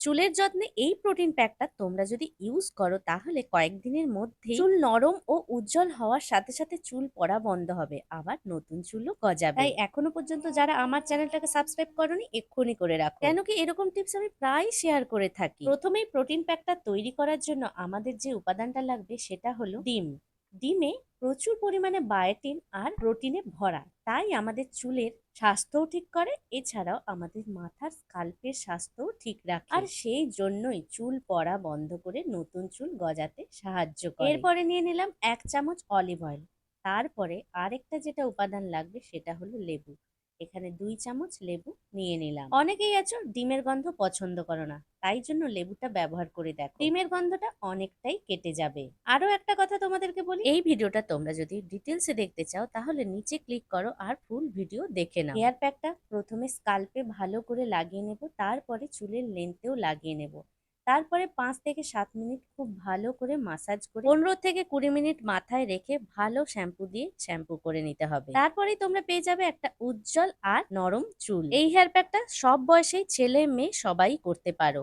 চুলের যত্নে এই প্রোটিন প্যাকটা তোমরা যদি ইউজ করো তাহলে কয়েকদিনের মধ্যে চুল নরম ও উজ্জ্বল হওয়ার সাথে সাথে চুল পড়া বন্ধ হবে। আবার নতুন চুলও গজাবে। তাই এখনও পর্যন্ত যারা আমার চ্যানেলটাকে সাবস্ক্রাইব করনি এক্ষুনি করে রাখো। কেন কি এরকম টিপস আমি প্রায় শেয়ার করে থাকি। প্রথমেই প্রোটিন প্যাকটা তৈরি করার জন্য আমাদের যে উপাদানটা লাগবে সেটা হলো ডিম। ডিমে প্রচুর পরিমাণে বায়োটিন আর প্রোটিনে ভরা, তাই আমাদের চুলের স্বাস্থ্যও ঠিক করে, এছাড়াও আমাদের মাথার স্কাল্পের স্বাস্থ্যও ঠিক রাখে। আর সেই জন্যই চুল পড়া বন্ধ করে নতুন চুল গজাতে সাহায্য করে। এরপরে নিয়ে নিলাম এক চামচ অলিভ অয়েল, তারপরে আরেকটা যেটা উপাদান লাগবে সেটা হলো লেবু। এখানে দুই চামচ লেবু নিয়ে নিলাম। অনেকেই আছো ডিমের গন্ধ পছন্দ করো না তাই জন্য লেবুটা ব্যবহার করে দেখো। ডিমের গন্ধটা অনেকটাই কেটে যাবে। আরও একটা কথা তোমাদেরকে বলি এই ভিডিওটা তোমরা যদি ডিটেলসে দেখতে চাও তাহলে নিচে ক্লিক করো আর ফুল ভিডিও দেখে নাও। হেয়ার প্যাকটা প্রথমে স্কাল্পে ভালো করে লাগিয়ে নেব তারপরে চুলের লেন্থেও লাগিয়ে নেব। তারপরে পাঁচ থেকে সাত মিনিট খুব ভালো করে মাসাজ করে পনেরো থেকে কুড়ি মিনিট মাথায় রেখে ভালো শ্যাম্পু দিয়ে শ্যাম্পু করে নিতে হবে। তারপরেই তোমরা পেয়ে যাবে একটা উজ্জ্বল আর নরম চুল। এই হেয়ার প্যাকটা সব বয়সেই ছেলে মেয়ে সবাই করতে পারো।